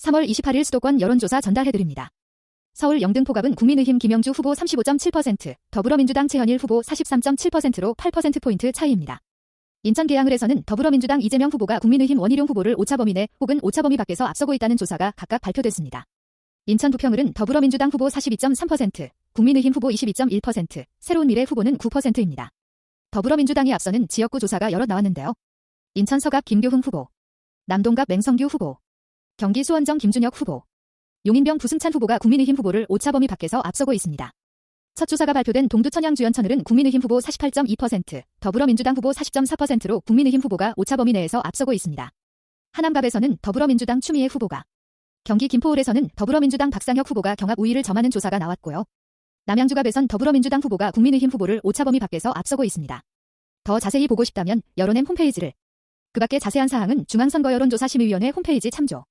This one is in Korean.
3월 28일 수도권 여론조사 전달해드립니다. 서울 영등포갑은 국민의힘 김영주 후보 35.7%, 더불어민주당 최현일 후보 43.7%로 8%포인트 차이입니다. 인천 계양을에서는 더불어민주당 이재명 후보가 국민의힘 원희룡 후보를 오차 범위 내 혹은 오차 범위 밖에서 앞서고 있다는 조사가 각각 발표됐습니다. 인천 부평을은 더불어민주당 후보 42.3%, 국민의힘 후보 22.1%, 새로운 미래 후보는 9%입니다. 더불어민주당이 앞서는 지역구 조사가 여러 나왔는데요. 인천 서갑 김교훈 후보, 남동갑 맹성규 후보, 경기 수원정 김준혁 후보, 용인병 부승찬 후보가 국민의힘 후보를 오차 범위 밖에서 앞서고 있습니다. 첫 조사가 발표된 동두 천양 주연천을은 국민의힘 후보 48.2%, 더불어민주당 후보 40.4%로 국민의힘 후보가 오차 범위 내에서 앞서고 있습니다. 하남갑에서는 더불어민주당 추미애 후보가, 경기 김포을에서는 더불어민주당 박상혁 후보가 경합 우위를 점하는 조사가 나왔고요. 남양주갑에선 더불어민주당 후보가 국민의힘 후보를 오차 범위 밖에서 앞서고 있습니다. 더 자세히 보고 싶다면 여론엠 홈페이지를 그 밖에 자세한 사항은 중앙선거여론조사심의위원회 홈페이지 참조.